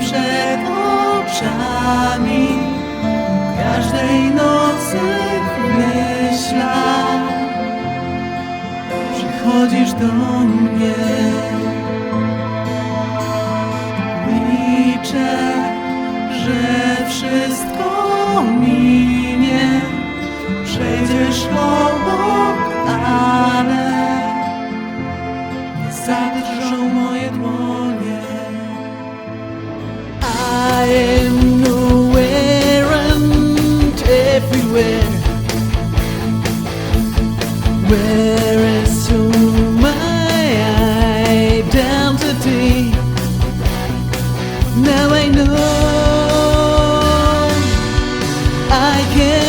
przed oczami. Każdej nocy w myślach przychodzisz do mnie. Liczę, że wszystko mi Am nowhere and everywhere. Where is to my identity? Now I know I can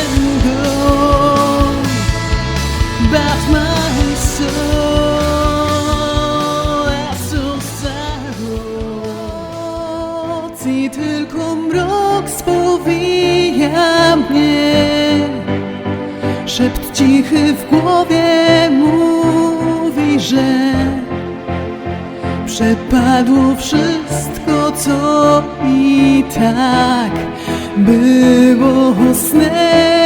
I tylko mrok spowija mnie. Szept cichy w głowie mówi, że przepadło wszystko, co i tak było snem.